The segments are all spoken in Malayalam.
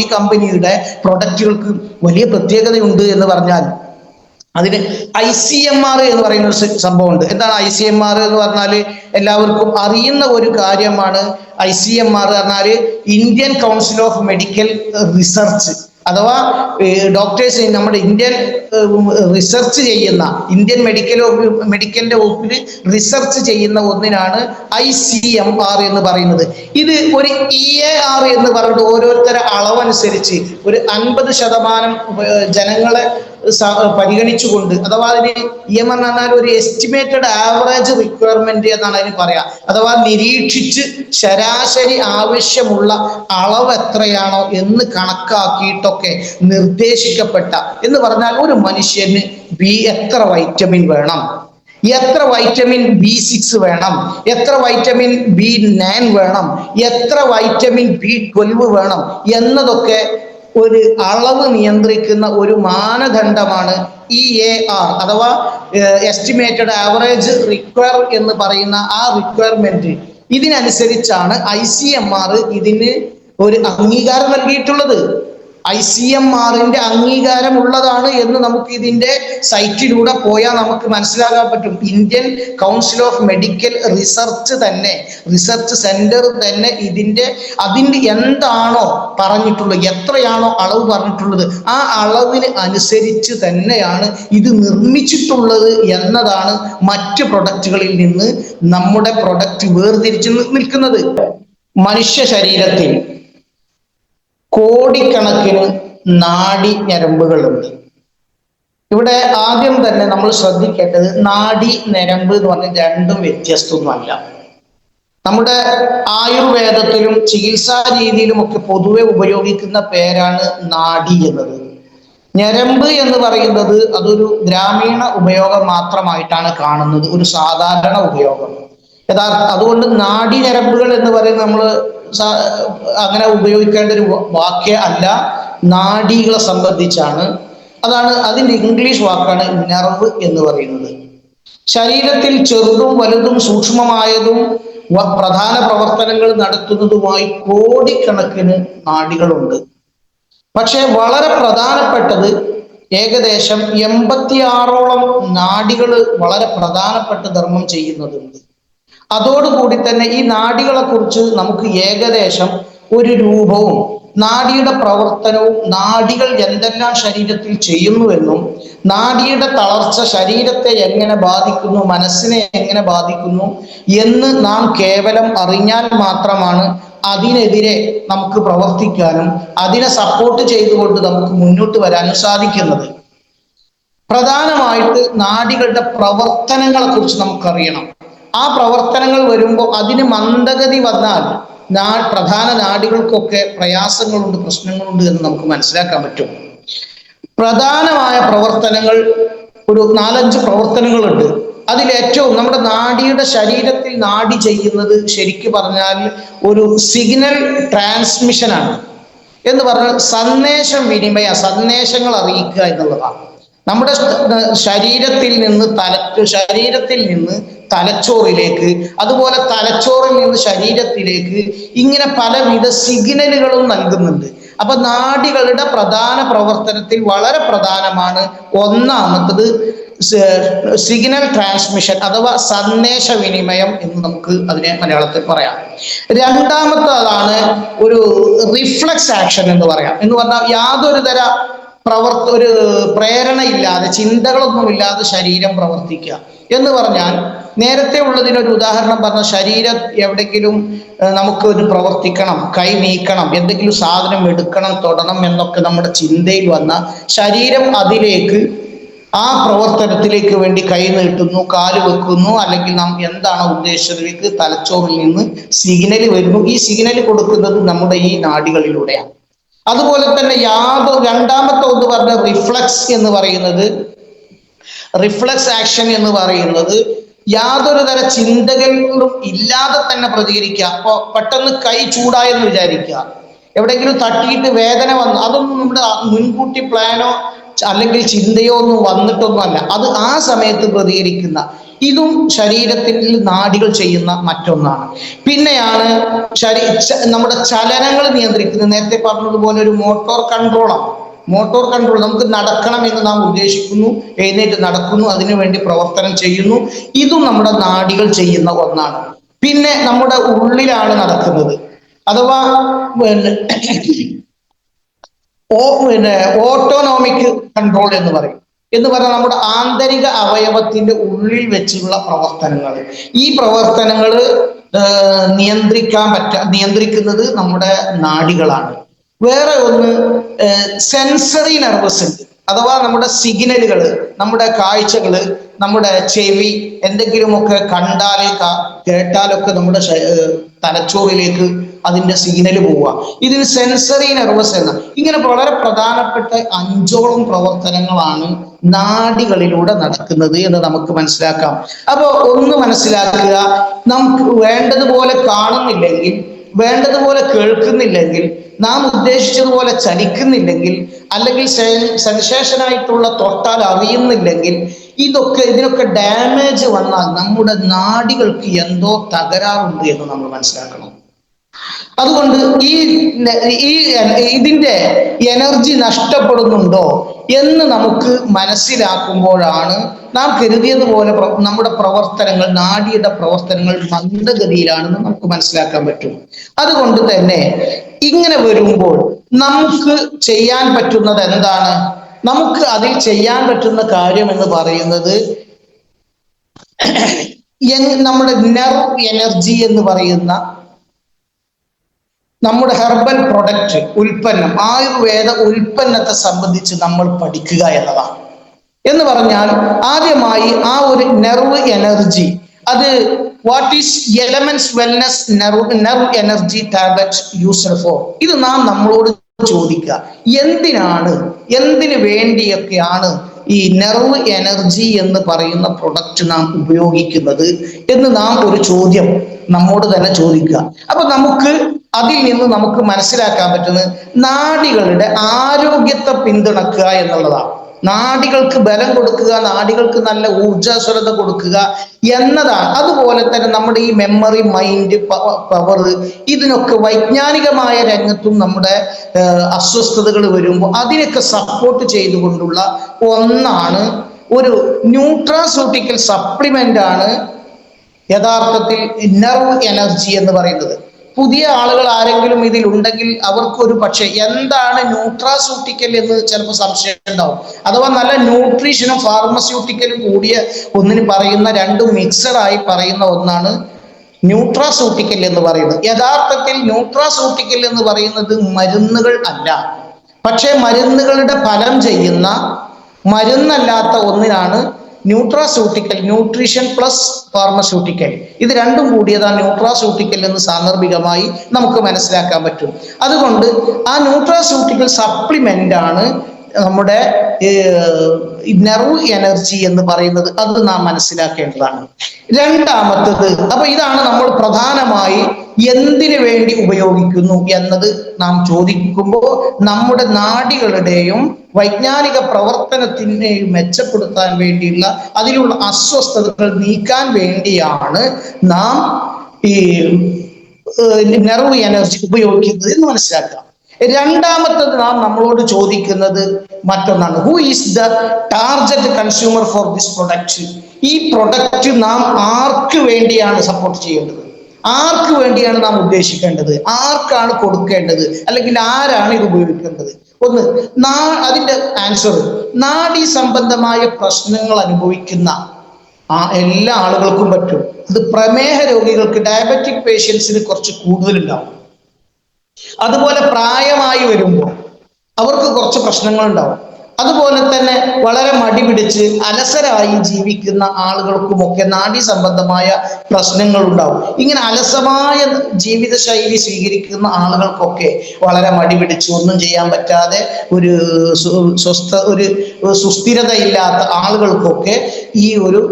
ഈ കമ്പനിയുടെ പ്രൊഡക്റ്റുകൾക്ക് വലിയ പ്രത്യേകതയുണ്ട് എന്ന് പറഞ്ഞാൽ അതിന് ഐ സി എം ആർ എന്ന് പറയുന്ന ഒരു സംഭവം സംഭവമുണ്ട്. എന്താണ് ഐ സി എം ആർ എന്ന് പറഞ്ഞാൽ? എല്ലാവർക്കും അറിയുന്ന ഒരു കാര്യമാണ് ഐ സി എം ആർ പറഞ്ഞാൽ Indian council of medical research. അഥവാ ഡോക്ടേഴ്സ് നമ്മുടെ ഇന്ത്യൻ റിസർച്ച് ചെയ്യുന്ന ഇന്ത്യൻ മെഡിക്കൽ മെഡിക്കലിന്റെ വകുപ്പിൽ റിസർച്ച് ചെയ്യുന്ന ഒന്നിനാണ് ഐ സി എം ആർ എന്ന് പറയുന്നത്. ഇത് ഒരു ഇ എ ആർ എന്ന് പറഞ്ഞിട്ട് ഓരോരുത്തരുടെ അളവനുസരിച്ച് ഒരു അൻപത് ശതമാനം ജനങ്ങളെ പരിഗണിച്ചുകൊണ്ട് അഥവാ അതിന് ഇ എം എന്ന് പറഞ്ഞാൽ ഒരു എസ്റ്റിമേറ്റഡ് ആവറേജ് റിക്വയർമെന്റ് എന്നാണ് അതിന് പറയാ. അഥവാ നിരീക്ഷിച്ച് ശരാശരി ആവശ്യമുള്ള അളവ് എത്രയാണോ എന്ന് കണക്കാക്കിയിട്ടൊക്കെ നിർദ്ദേശിക്കപ്പെട്ട എന്ന് പറഞ്ഞാൽ ഒരു മനുഷ്യന് ബി എത്ര വൈറ്റമിൻ വേണം? എത്ര വൈറ്റമിൻ ബി സിക്സ് വേണം? എത്ര വൈറ്റമിൻ ബി നയൻ വേണം? എത്ര വൈറ്റമിൻ ബി ട്വൽവ് വേണം? എന്നതൊക്കെ ഒരു അളവ് നിയന്ത്രിക്കുന്ന ഒരു മാനദണ്ഡമാണ് ഇ എ ആർ അഥവാ എസ്റ്റിമേറ്റഡ് ആവറേജ് റിക്വയർ എന്ന് പറയുന്ന ആ റിക്വയർമെന്റ് ഇതിനനുസരിച്ചാണ് ഐ സി എം ആർ ഇതിന് ഒരു അംഗീകാരം നൽകിയിട്ടുള്ളത്. ഐ സി എം ആറിന്റെ അംഗീകാരം ഉള്ളതാണ് എന്ന് നമുക്ക് ഇതിന്റെ സൈറ്റിലൂടെ പോയാൽ നമുക്ക് മനസ്സിലാക്കാൻ പറ്റും. Indian council of medical research തന്നെ റിസർച്ച് സെന്റർ തന്നെ ഇതിന്റെ അതിന്റെ എന്താണോ പറഞ്ഞിട്ടുള്ളത് എത്രയാണോ അളവ് പറഞ്ഞിട്ടുള്ളത് ആ അളവിന് അനുസരിച്ച് തന്നെയാണ് ഇത് നിർമ്മിച്ചിട്ടുള്ളത് എന്നതാണ് മറ്റ് പ്രൊഡക്റ്റുകളിൽ നിന്ന് നമ്മുടെ പ്രൊഡക്റ്റ് വേർതിരിച്ച് നിൽക്കുന്നത്. മനുഷ്യ ശരീരത്തിൽ കോടിക്കണക്കിന് നാടി ഞരമ്പുകളുണ്ട്. ഇവിടെ ആദ്യം തന്നെ നമ്മൾ ശ്രദ്ധിക്കേണ്ടത് നാടി ഞരമ്പ് എന്ന് പറഞ്ഞ രണ്ടും വ്യത്യസ്തമൊന്നുമല്ല. നമ്മുടെ ആയുർവേദത്തിലും ചികിത്സാ രീതിയിലും ഒക്കെ പൊതുവെ ഉപയോഗിക്കുന്ന പേരാണ് നാടി എന്നത്. ഞരമ്പ് എന്ന് പറയുന്നത് അതൊരു ഗ്രാമീണ ഉപയോഗം മാത്രമായിട്ടാണ് കാണുന്നത്. ഒരു സാധാരണ ഉപയോഗം. യഥാർത്ഥ അതുകൊണ്ട് നാടി ഞരമ്പുകൾ എന്ന് പറയുന്നത് നമ്മൾ അങ്ങനെ ഉപയോഗിക്കേണ്ട ഒരു വാക്യ അല്ല നാഡികളെ സംബന്ധിച്ചാണ്. അതാണ് അതിന്റെ ഇംഗ്ലീഷ് വാക്കാണ് നെർവ് എന്ന് പറയുന്നത്. ശരീരത്തിൽ ചെറുതും വലുതും സൂക്ഷ്മമായതും പ്രധാന പ്രവർത്തനങ്ങൾ നടത്തുന്നതുമായി കോടിക്കണക്കിന് നാടികളുണ്ട്. പക്ഷേ വളരെ പ്രധാനപ്പെട്ടത് ഏകദേശം എൺപത്തിയാറോളം നാഡികൾ വളരെ പ്രധാനപ്പെട്ട ധർമ്മം ചെയ്യുന്നതുണ്ട്. അതോടുകൂടി തന്നെ ഈ നാഡികളെ കുറിച്ച് നമുക്ക് ഏകദേശം ഒരു രൂപവും നാടിയുടെ പ്രവർത്തനവും നാഡികൾ എന്തെല്ലാം ശരീരത്തിൽ ചെയ്യുന്നുവെന്നും നാടിയുടെ തളർച്ച ശരീരത്തെ എങ്ങനെ ബാധിക്കുന്നു മനസ്സിനെ എങ്ങനെ ബാധിക്കുന്നു എന്ന് നാം കേവലം അറിഞ്ഞാൽ മാത്രമാണ് അതിനെതിരെ നമുക്ക് പ്രവർത്തിക്കാനും അതിനെ സപ്പോർട്ട് ചെയ്തുകൊണ്ട് നമുക്ക് മുന്നോട്ട് വരാനും സാധിക്കുന്നത്. പ്രധാനമായിട്ട് നാടികളുടെ പ്രവർത്തനങ്ങളെ കുറിച്ച് നമുക്കറിയണം. ആ പ്രവർത്തനങ്ങൾ വരുമ്പോൾ അതിന് മന്ദഗതി വന്നാൽ നാ പ്രധാന നാഡികൾക്കൊക്കെ പ്രയാസങ്ങളുണ്ട് പ്രശ്നങ്ങളുണ്ട് എന്ന് നമുക്ക് മനസ്സിലാക്കാൻ പറ്റും. പ്രധാനമായ പ്രവർത്തനങ്ങൾ ഒരു നാലഞ്ച് പ്രവർത്തനങ്ങളുണ്ട്. അതിലേറ്റവും നമ്മുടെ നാടിയുടെ ശരീരത്തിൽ നാടി ചെയ്യുന്നത് ശരിക്കു പറഞ്ഞാൽ ഒരു സിഗ്നൽ ട്രാൻസ്മിഷനാണ് എന്ന് പറഞ്ഞാൽ സന്ദേശം വിനിമയ സന്ദേശങ്ങൾ അറിയിക്കുക എന്നുള്ളതാണ്. നമ്മുടെ ശരീരത്തിൽ നിന്ന് തല ശരീരത്തിൽ നിന്ന് തലച്ചോറിലേക്ക് അതുപോലെ തലച്ചോറിൽ നിന്ന് ശരീരത്തിലേക്ക് ഇങ്ങനെ പലവിധ സിഗ്നലുകളും നൽകുന്നുണ്ട്. അപ്പൊ നാടികളുടെ പ്രധാന പ്രവർത്തനത്തിൽ വളരെ പ്രധാനമാണ് ഒന്നാമത്തത് സിഗ്നൽ ട്രാൻസ്മിഷൻ അഥവാ സന്ദേശ വിനിമയം എന്ന് നമുക്ക് അതിനെ മലയാളത്തിൽ പറയാം. രണ്ടാമത്തതാണ് ഒരു റിഫ്ലക്സ് ആക്ഷൻ എന്ന് പറയാം. എന്ന് പറഞ്ഞാൽ യാതൊരു തര പ്രവർത്ത ഒരു പ്രേരണയില്ലാതെ ചിന്തകളൊന്നുമില്ലാതെ ശരീരം പ്രവർത്തിക്കുക. എന്ന് പറഞ്ഞാൽ നേരത്തെ ഉള്ളതിനൊരു ഉദാഹരണം പറഞ്ഞ ശരീരം എവിടെങ്കിലും നമുക്ക് ഒരു പ്രവർത്തിക്കണം കൈ നീക്കണം എന്തെങ്കിലും സാധനം എടുക്കണം തൊടണം എന്നൊക്കെ നമ്മുടെ ചിന്തയിൽ വന്ന ശരീരം അതിലേക്ക് ആ പ്രവർത്തനത്തിലേക്ക് വേണ്ടി കൈ നീട്ടുന്നു കാൽ വെക്കുന്നു അല്ലെങ്കിൽ നാം എന്താണ് ഉദ്ദേശത്തിലേക്ക് തലച്ചോറിൽ നിന്ന് സിഗ്നൽ വരുന്നു. ഈ സിഗ്നൽ കൊടുക്കുന്നത് നമ്മുടെ ഈ നാഡികളിലൂടെയാണ് അതുപോലെ തന്നെ യാതൊ രണ്ടാമത്തെ ഒന്ന് പറഞ്ഞ റിഫ്ലക്സ് എന്ന് പറയുന്നത് റിഫ്ലക്സ് ആക്ഷൻ എന്ന് പറയുന്നത് യാതൊരു തര ചിന്തകളും ഇല്ലാതെ തന്നെ പ്രതികരിക്കുക. അപ്പൊ പെട്ടെന്ന് കൈ ചൂടായെന്ന് വിചാരിക്കുക. എവിടെയെങ്കിലും തട്ടിയിട്ട് വേദന വന്ന് അതൊന്നും നമ്മുടെ മുൻകൂട്ടി പ്ലാനോ അല്ലെങ്കിൽ ചിന്തയോ ഒന്നും വന്നിട്ടൊന്നും അല്ല അത് ആ സമയത്ത് പ്രതികരിക്കുന്ന ഇതും ശരീരത്തിൽ നാടികൾ ചെയ്യുന്ന മറ്റൊന്നാണ്. പിന്നെയാണ് ശരീ നമ്മുടെ ചലനങ്ങൾ നിയന്ത്രിക്കുന്നത്. നേരത്തെ പറഞ്ഞതുപോലെ ഒരു മോട്ടോർ കൺട്രോളാണ്. മോട്ടോർ കൺട്രോൾ നമുക്ക് നടക്കണം എന്ന് നാം ഉദ്ദേശിക്കുന്നു എഴുന്നേറ്റ് നടക്കുന്നു അതിനുവേണ്ടി പ്രവർത്തനം ചെയ്യുന്നു. ഇതും നമ്മുടെ നാടികൾ ചെയ്യുന്ന ഒന്നാണ്. പിന്നെ നമ്മുടെ ഉള്ളിലാണ് നടക്കുന്നത്. അഥവാ പിന്നെ ഓട്ടോണോമിക് കൺട്രോൾ എന്ന് പറയും. എന്ന് പറഞ്ഞാൽ നമ്മുടെ ആന്തരിക അവയവത്തിന്റെ ഉള്ളിൽ വെച്ചുള്ള പ്രവർത്തനങ്ങൾ. ഈ പ്രവർത്തനങ്ങൾ നിയന്ത്രിക്കാൻ പറ്റ നിയന്ത്രിക്കുന്നത് നമ്മുടെ നാടികളാണ്. വേറെ ഒന്ന് സെൻസറി നെർവസ് ഉണ്ട് അഥവാ നമ്മുടെ സിഗ്നലുകൾ നമ്മുടെ കാഴ്ചകൾ നമ്മുടെ ചെവി എന്തെങ്കിലുമൊക്കെ കണ്ടാൽ ക- കേട്ടാലൊക്കെ നമ്മുടെ തലച്ചോറിലേക്ക് അതിന്റെ സിഗ്നൽ പോവുക. ഇതിന് സെൻസറി നെർവസ് എന്ന ഇങ്ങനെ വളരെ പ്രധാനപ്പെട്ട അഞ്ചോളം പ്രവർത്തനങ്ങളാണ് നാടികളിലൂടെ നടക്കുന്നത് എന്ന് നമുക്ക് മനസ്സിലാക്കാം. അപ്പൊ ഒന്ന് മനസ്സിലാക്കുക നമുക്ക് വേണ്ടതുപോലെ കാണുന്നില്ലെങ്കിൽ വേണ്ടതുപോലെ കേൾക്കുന്നില്ലെങ്കിൽ നാം ഉദ്ദേശിച്ചതുപോലെ ചലിക്കുന്നില്ലെങ്കിൽ അല്ലെങ്കിൽ സെൻസേഷൻ ആയിട്ടുള്ള തൊട്ടാൽ അറിയുന്നില്ലെങ്കിൽ ഇതൊക്കെ ഇതിനൊക്കെ ഡാമേജ് വന്നാൽ നമ്മുടെ നാടികൾക്ക് എന്തോ തകരാറുണ്ട് എന്ന് നമ്മൾ മനസ്സിലാക്കണം. അതുകൊണ്ട് ഈ ഈ ഇതിന്റെ എനർജി നഷ്ടപ്പെടുന്നുണ്ടോ എന്ന് നമുക്ക് മനസ്സിലാക്കുമ്പോഴാണ് നാം കരുതിയതുപോലെ നമ്മുടെ പ്രവർത്തനങ്ങൾ നാടിയുടെ പ്രവർത്തനങ്ങൾ മന്ദഗതിയിലാണെന്ന് നമുക്ക് മനസ്സിലാക്കാൻ പറ്റും. അതുകൊണ്ട് തന്നെ ഇങ്ങനെ വരുമ്പോൾ നമുക്ക് ചെയ്യാൻ പറ്റുന്നത് എന്താണ്? നമുക്ക് അതിൽ ചെയ്യാൻ പറ്റുന്ന കാര്യം എന്ന് പറയുന്നത് നമ്മുടെ നെർവ് എനർജി എന്ന് പറയുന്ന നമ്മുടെ ഹെർബൽ പ്രൊഡക്റ്റ് ഉൽപ്പന്നം ആയുർവേദ ഉൽപ്പന്നത്തെ സംബന്ധിച്ച് നമ്മൾ പഠിക്കുക എന്നതാണ്. എന്ന് പറഞ്ഞാൽ ആദ്യമായി ആ ഒരു നെർവ് എനർജി അത് what is elements wellness nerve nerve energy tablet used for ഇത് നാം നമ്മളോട് ചോദിക്കുക. എന്തിനാണ് എന്തിനു വേണ്ടിയൊക്കെയാണ് ഈ നെർവ് എനർജി എന്ന് പറയുന്ന പ്രൊഡക്റ്റ് നാം ഉപയോഗിക്കുന്നത് എന്ന് നാം ഒരു ചോദ്യം നമ്മോട് തന്നെ ചോദിക്കുക. അപ്പൊ നമുക്ക് അതിൽ നിന്ന് നമുക്ക് മനസ്സിലാക്കാൻ പറ്റുന്നത് നാടികളുടെ ആരോഗ്യത്തെ പിന്തുണക്കുക എന്നുള്ളതാണ്. നാഡികൾക്ക് ബലം കൊടുക്കുക നാടികൾക്ക് നല്ല ഊർജസ്വലത കൊടുക്കുക എന്നതാണ്. അതുപോലെ തന്നെ നമ്മുടെ ഈ മെമ്മറി മൈൻഡ് പവർ ഇതിനൊക്കെ വൈജ്ഞാനികമായ രംഗത്തും നമ്മുടെ അസ്വസ്ഥതകൾ വരുമ്പോൾ അതിനൊക്കെ സപ്പോർട്ട് ചെയ്തുകൊണ്ടുള്ള ഒന്നാണ് ഒരു ന്യൂട്രാസ്യൂട്ടിക്കൽ സപ്ലിമെന്റ് ആണ് യഥാർത്ഥത്തിൽ നെർവ് എനർജി എന്ന് പറയുന്നത്. പുതിയ ആളുകൾ ആരെങ്കിലും ഇതിൽ ഉണ്ടെങ്കിൽ അവർക്ക് ഒരു പക്ഷേ എന്താണ് ന്യൂട്രാസ്യൂട്ടിക്കൽ എന്ന് ചിലപ്പോൾ സംശയം ഉണ്ടാവും. അഥവാ നല്ല ന്യൂട്രീഷനും ഫാർമസ്യൂട്ടിക്കലും കൂടിയ ഒന്നിന് പറയുന്ന രണ്ടും മിക്സഡ് ആയി പറയുന്ന ഒന്നാണ് ന്യൂട്രാസ്യൂട്ടിക്കൽ എന്ന് പറയുന്നത്. യഥാർത്ഥത്തിൽ ന്യൂട്രാസ്യൂട്ടിക്കൽ എന്ന് പറയുന്നത് മരുന്നുകൾ അല്ല. പക്ഷേ മരുന്നുകളുടെ ഫലം ചെയ്യുന്ന മരുന്നല്ലാത്ത ഒന്നിനാണ് ന്യൂട്രാസ്യൂട്ടിക്കൽ ന്യൂട്രീഷൻ പ്ലസ് ഫാർമസ്യൂട്ടിക്കൽ. ഇത് രണ്ടും കൂടിയതാണ് ന്യൂട്രാസ്യൂട്ടിക്കൽ എന്ന് സാന്ദർഭികമായി നമുക്ക് മനസ്സിലാക്കാൻ പറ്റും. അതുകൊണ്ട് ആ ന്യൂട്രാസ്യൂട്ടിക്കൽ സപ്ലിമെന്റ് ആണ് നമ്മുടെ നെർവ് എനർജി എന്ന് പറയുന്നത് അത് നാം മനസ്സിലാക്കേണ്ടതാണ്. രണ്ടാമത്തത് അപ്പൊ ഇതാണ് നമ്മൾ പ്രധാനമായി എന്തിനു വേണ്ടി ഉപയോഗിക്കുന്നു എന്നത് നാം ചോദിക്കുമ്പോൾ നമ്മുടെ നാടികളുടെയും വൈജ്ഞാനിക പ്രവർത്തനത്തിനെയും മെച്ചപ്പെടുത്താൻ വേണ്ടിയുള്ള അതിലുള്ള അസ്വസ്ഥതകൾ നീക്കാൻ വേണ്ടിയാണ് നാം ഈ നെർവ് എനർജി ഉപയോഗിക്കുന്നത് എന്ന് മനസ്സിലാക്കാം രണ്ടാമത്തത് നാം നമ്മളോട് ചോദിക്കുന്നത് മറ്റൊന്നാണ്. Who is the target consumer for this product ഈ പ്രൊഡക്റ്റ് നാം ആർക്ക് വേണ്ടിയാണ് സപ്പോർട്ട് ചെയ്യേണ്ടത്? ആർക്ക് വേണ്ടിയാണ് നാം ഉദ്ദേശിക്കേണ്ടത്? ആർക്കാണ് കൊടുക്കേണ്ടത്? അല്ലെങ്കിൽ ആരാണ് ഇത് ഉപയോഗിക്കേണ്ടത്? ഒന്ന് നാ അതിന്റെ ആൻസർ നാടി സംബന്ധമായ പ്രശ്നങ്ങൾ അനുഭവിക്കുന്ന ആ എല്ലാ ആളുകൾക്കും പറ്റും. അത് പ്രമേഹ രോഗികൾക്ക് ഡയബറ്റിക് പേഷ്യൻസിന് കുറച്ച് കൂടുതലുണ്ടാവും. അതുപോലെ പ്രായമായി വരുമ്പോൾ അവർക്ക് കുറച്ച് പ്രശ്നങ്ങൾ ഉണ്ടാവും അതുപോലെ തന്നെ വളരെ മടി പിടിച്ച് അലസരായി ജീവിക്കുന്ന ആളുകൾക്കുമൊക്കെ നാഡി സംബന്ധമായ പ്രശ്നങ്ങൾ ഉണ്ടാവും ഇങ്ങനെ അലസമായ ജീവിതശൈലി സ്വീകരിക്കുന്ന ആളുകൾക്കൊക്കെ വളരെ മടി പിടിച്ച് ഒന്നും ചെയ്യാൻ പറ്റാതെ ഒരു സ്വസ്ഥ ഒരു സുസ്ഥിരതയില്ലാത്ത ആളുകൾക്കൊക്കെ ഈ ഒരു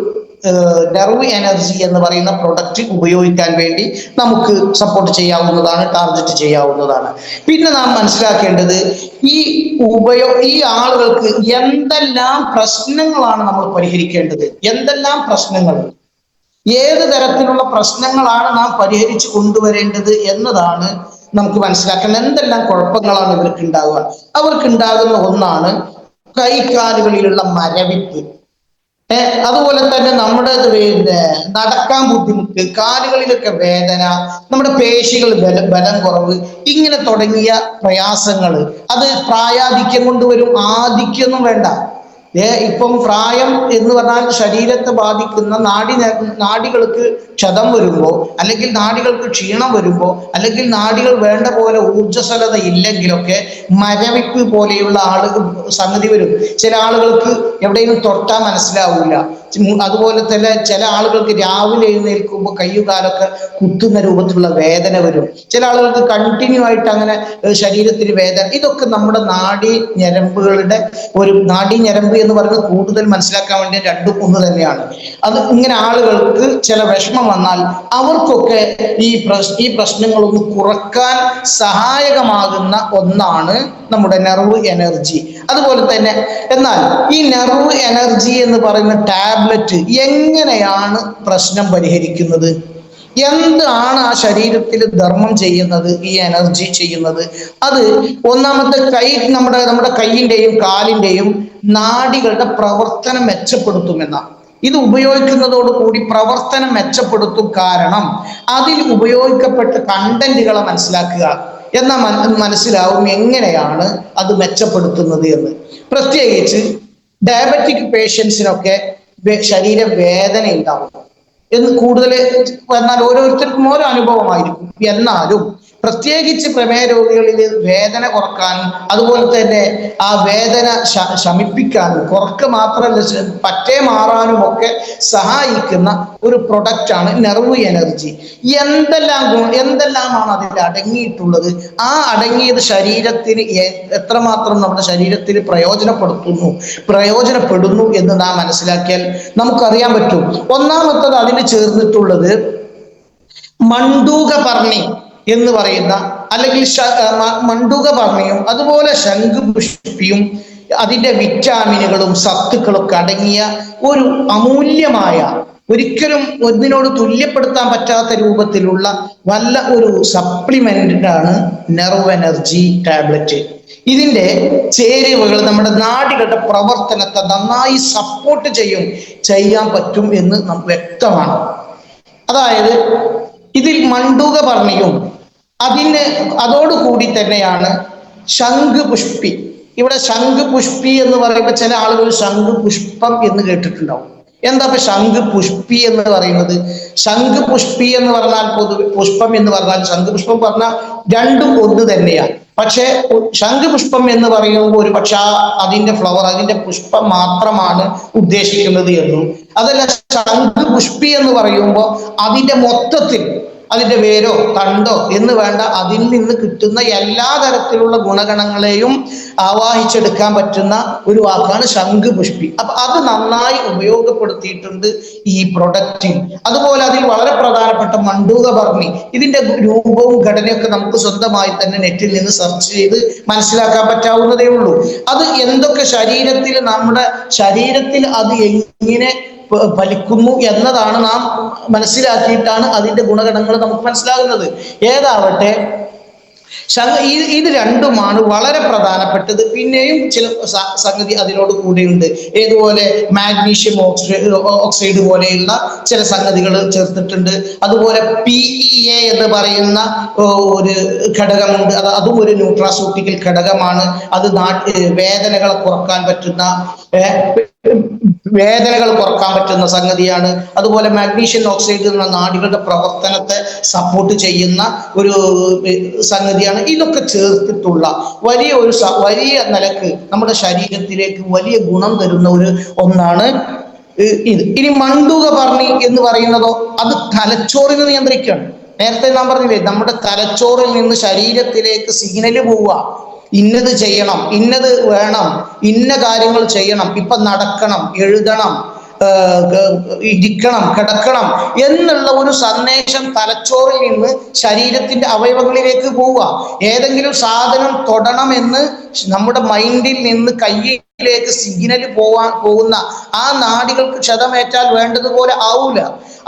നെർവ് എനർജി എന്ന് പറയുന്ന പ്രൊഡക്റ്റ് ഉപയോഗിക്കാൻ വേണ്ടി നമുക്ക് സപ്പോർട്ട് ചെയ്യാവുന്നതാണ് ടാർഗറ്റ് ചെയ്യാവുന്നതാണ്. പിന്നെ നാം മനസ്സിലാക്കേണ്ടത് ഈ ഉപയോ ഈ ആളുകൾക്ക് എന്തെല്ലാം പ്രശ്നങ്ങളാണ് നമ്മൾ പരിഹരിക്കേണ്ടത്? എന്തെല്ലാം പ്രശ്നങ്ങൾ? ഏത് തരത്തിലുള്ള പ്രശ്നങ്ങളാണ് നാം പരിഹരിച്ചു കൊണ്ടുവരേണ്ടത് എന്നതാണ് നമുക്ക് മനസ്സിലാക്കേണ്ടത്. എന്തെല്ലാം കുഴപ്പങ്ങളാണ് ഇവർക്ക് ഉണ്ടാകുക അവർക്ക് ഉണ്ടാകുന്ന ഒന്നാണ് കൈകാലുകളിലുള്ള മരവിപ്പ്. അതുപോലെ തന്നെ നമ്മുടെ പിന്നെ നടക്കാൻ ബുദ്ധിമുട്ട് കാലുകളിലൊക്കെ വേദന നമ്മുടെ പേശികൾ ബല ബലം കുറവ് ഇങ്ങനെ തുടങ്ങിയ പ്രയാസങ്ങൾ അത് പ്രായാധിക്യം കൊണ്ട് വരും ആധിക്യൊന്നും വേണ്ട. ഇപ്പം പ്രായം എന്ന് പറഞ്ഞാൽ ശരീരത്തെ ബാധിക്കുന്ന നാടി നാടികൾക്ക് ക്ഷതം വരുമ്പോൾ അല്ലെങ്കിൽ നാടികൾക്ക് ക്ഷീണം വരുമ്പോൾ അല്ലെങ്കിൽ നാടികൾ വേണ്ട പോലെ ഊർജസ്വലത ഇല്ലെങ്കിലൊക്കെ മരവിപ്പ് പോലെയുള്ള ആളുകൾ സംഗതി വരും. ചില ആളുകൾക്ക് എവിടെയും തൊട്ടാൽ മനസ്സിലാവില്ല അതുപോലെ തന്നെ ചില ആളുകൾക്ക് രാവിലെ എഴുന്നേൽക്കുമ്പോൾ കയ്യുകാലൊക്കെ കുത്തുന്ന രൂപത്തിലുള്ള വേദന വരും. ചില ആളുകൾക്ക് കണ്ടിന്യൂ ആയിട്ട് അങ്ങനെ ശരീരത്തിന് വേദന. ഇതൊക്കെ നമ്മുടെ നാഡി ഞരമ്പുകളുടെ ഒരു നാഡി ഞരമ്പ് എന്ന് പറയുന്നത് കൂടുതൽ മനസ്സിലാക്കാൻ വേണ്ടി രണ്ടും ഒന്ന് തന്നെയാണ്. അത് ഇങ്ങനെ ആളുകൾക്ക് ചില വിഷമം വന്നാൽ അവർക്കൊക്കെ ഈ പ്രശ് ഈ പ്രശ്നങ്ങളൊന്ന് കുറയ്ക്കാൻ സഹായകമാകുന്ന ഒന്നാണ് നമ്മുടെ നെർവ് എനർജി. അതുപോലെ തന്നെ എന്നാൽ ഈ നെർവ് എനർജി എന്ന് പറയുന്ന ടാബ്ലറ്റ് എങ്ങനെയാണ് പ്രശ്നം പരിഹരിക്കുന്നത്? എന്താണ് ആ ശരീരത്തിൽ ധർമ്മം ചെയ്യുന്നത് ഈ എനർജി ചെയ്യുന്നത്? അത് ഒന്നാമത്തെ കൈ നമ്മുടെ നമ്മുടെ കൈയിന്റെയും കാലിന്റെയും നാടികളുടെ പ്രവർത്തനം മെച്ചപ്പെടുത്തുമെന്നാണ്. ഇത് ഉപയോഗിക്കുന്നതോട് കൂടി പ്രവർത്തനം മെച്ചപ്പെടുത്തും കാരണം അതിൽ ഉപയോഗിക്കപ്പെട്ട കണ്ടന്റുകളെ മനസ്സിലാക്കുക. എന്നാൽ മന- മനസ്സിലാവും എങ്ങനെയാണ് അത് മെച്ചപ്പെടുത്തുന്നത് എന്ന്. പ്രത്യേകിച്ച് ഡയബറ്റിക് പേഷ്യൻസിനൊക്കെ ശരീര വേദന ഉണ്ടാവും. എന്ന് കൂടുതൽ എന്നാൽ ഓരോരുത്തർക്കും ഓരോ അനുഭവമായിരിക്കും. എന്നാലും പ്രത്യേകിച്ച് പ്രമേയ രോഗികളിൽ വേദന കുറക്കാനും അതുപോലെ തന്നെ ആ വേദന ശമിപ്പിക്കാനും കുറക്ക് മാത്രമല്ല പറ്റേ മാറാനും ഒക്കെ സഹായിക്കുന്ന ഒരു പ്രൊഡക്റ്റ് ആണ് നെർവ് എനർജി എന്തെല്ലാം എന്തെല്ലാമാണ് അതിൽ അടങ്ങിയിട്ടുള്ളത്? ആ അടങ്ങിയത് ശരീരത്തിന് എത്രമാത്രം നമ്മുടെ ശരീരത്തിൽ പ്രയോജനപ്പെടുത്തുന്നു പ്രയോജനപ്പെടുന്നു എന്ന് നാം മനസ്സിലാക്കിയാൽ നമുക്കറിയാൻ പറ്റും. ഒന്നാമത്തത് അതിന് ചേർന്നിട്ടുള്ളത് മണ്ടൂകപർണി എന്ന് പറയുന്ന അല്ലെങ്കിൽ മണ്ടുക പറഞ്ഞും അതുപോലെ ശംഖുപുഷ്പിയും അതിന്റെ വിറ്റാമിനുകളും സത്തുക്കളൊക്കെ അടങ്ങിയ ഒരു അമൂല്യമായ ഒരിക്കലും ഒന്നിനോട് തുല്യപ്പെടുത്താൻ പറ്റാത്ത രൂപത്തിലുള്ള നല്ല ഒരു സപ്ലിമെന്റ് ആണ് നെർവ് എനർജി ടാബ്ലറ്റ് ഇതിന്റെ ചേരുവകൾ നമ്മുടെ നാടികളുടെ പ്രവർത്തനത്തെ നന്നായി സപ്പോർട്ട് ചെയ്യും ചെയ്യാൻ പറ്റും എന്ന് വ്യക്തമാണ്. അതായത് ഇതിൽ മണ്ടൂക പറഞ്ഞയും അതിന് അതോടുകൂടി തന്നെയാണ് ശംഖ് പുഷ്പി ഇവിടെ ശംഖ് പുഷ്പി എന്ന് പറയുമ്പോൾ ചില ആളുകൾ ശംഖ് പുഷ്പം എന്ന് കേട്ടിട്ടുണ്ടാവും. എന്താ ഇപ്പൊ ശംഖ് പുഷ്പി എന്ന് പറയുന്നത്? ശംഖ് പുഷ്പി എന്ന് പറഞ്ഞാൽ പൊതുവെ പുഷ്പം എന്ന് പറഞ്ഞാൽ ശംഖ് പുഷ്പം പറഞ്ഞാൽ രണ്ടും ഒന്ന് തന്നെയാണ്. പക്ഷേ ശംഖ് പുഷ്പം എന്ന് പറയുമ്പോൾ ഒരു പക്ഷെ അതിന്റെ ഫ്ലവർ അതിന്റെ പുഷ്പം മാത്രമാണ് ഉദ്ദേശിക്കുന്നത് എന്നും. അതല്ല ശംഖ് പുഷ്പി എന്ന് പറയുമ്പോൾ അതിന്റെ മൊത്തത്തിൽ അതിന്റെ വേരോ തണ്ടോ എന്ന് വേണ്ട അതിൽ നിന്ന് കിട്ടുന്ന എല്ലാ തരത്തിലുള്ള ഗുണഗണങ്ങളെയും ആവാഹിച്ചെടുക്കാൻ പറ്റുന്ന ഒരു വാക്കാണ് ശംഖ് പുഷ്പി അപ്പൊ അത് നന്നായി ഉപയോഗപ്പെടുത്തിയിട്ടുണ്ട് ഈ പ്രൊഡക്റ്റിൽ അതുപോലെ അതിൽ വളരെ പ്രധാനപ്പെട്ട മണ്ടൂക ഭർണി ഇതിന്റെ രൂപവും ഘടനയൊക്കെ നമുക്ക് സ്വന്തമായി തന്നെ നെറ്റിൽ നിന്ന് സെർച്ച് ചെയ്ത് മനസ്സിലാക്കാൻ പറ്റാവുന്നതേ ഉള്ളൂ. അത് എന്തൊക്കെ ശരീരത്തിൽ നമ്മുടെ ശരീരത്തിൽ അത് എങ്ങനെ ഫലിക്കുന്നു എന്നതാണ് നാം മനസ്സിലാക്കിയിട്ടാണ് അതിന്റെ ഗുണഗണങ്ങൾ നമുക്ക് മനസ്സിലാകുന്നത്. ഏതാവട്ടെ ഇത് രണ്ടുമാണ് വളരെ പ്രധാനപ്പെട്ടത്. പിന്നെയും ചില സംഗതി അതിനോട് കൂടെയുണ്ട്. ഏതുപോലെ മാഗ്നീഷ്യം ഓക്സൈഡ് ഓക്സൈഡ് പോലെയുള്ള ചില സംഗതികൾ ചേർത്തിട്ടുണ്ട്. അതുപോലെ പി ഇ എ എന്ന് പറയുന്ന ഒരു ഘടകമുണ്ട്. അത് അതും ഒരു ന്യൂട്രാസൂട്ടിക്കൽ ഘടകമാണ്. അത് നാ- ഏ, വേദനകളെ കുറയ്ക്കാൻ പറ്റുന്ന വേദനകൾ കുറയ്ക്കാൻ പറ്റുന്ന സംഗതിയാണ്. അതുപോലെ മാഗ്നീഷ്യം ഓക്സൈഡ് എന്ന നാടികളുടെ പ്രവർത്തനത്തെ സപ്പോർട്ട് ചെയ്യുന്ന ഒരു ഏർ, സംഗതിയാണ് ഇതൊക്കെ ചേർത്തിട്ടുള്ള വലിയ ഒരു വലിയ നിലയ്ക്ക് നമ്മുടെ ശരീരത്തിലേക്ക് വലിയ ഗുണം തരുന്ന ഒരു ഒന്നാണ് ഇത്. ഇനി മണ്ടുക പറഞ്ഞി എന്ന് പറയുന്നതോ അത് തലച്ചോറിനെ നിയന്ത്രിക്കുകയാണ്. നേരത്തെ നാം പറഞ്ഞില്ലേ നമ്മുടെ തലച്ചോറിൽ നിന്ന് ശരീരത്തിലേക്ക് സിഗ്നൽ പോവുക. ഇന്നത് ചെയ്യണം ഇന്നത് വേണം ഇന്ന കാര്യങ്ങൾ ചെയ്യണം ഇപ്പൊ നടക്കണം എഴുതണം ഇരിക്കണം കിടക്കണം എന്നുള്ള ഒരു സന്ദേശം തലച്ചോറിൽ നിന്ന് ശരീരത്തിന്റെ അവയവങ്ങളിലേക്ക് പോവുക. ഏതെങ്കിലും സാധനം തൊടണം എന്ന് നമ്മുടെ മൈൻഡിൽ നിന്ന് കയ്യിലേക്ക് സിഗ്നൽ പോവാൻ പോകുന്ന ആ നാടികൾക്ക് ക്ഷതമേറ്റാൽ വേണ്ടതുപോലെ ആവൂല.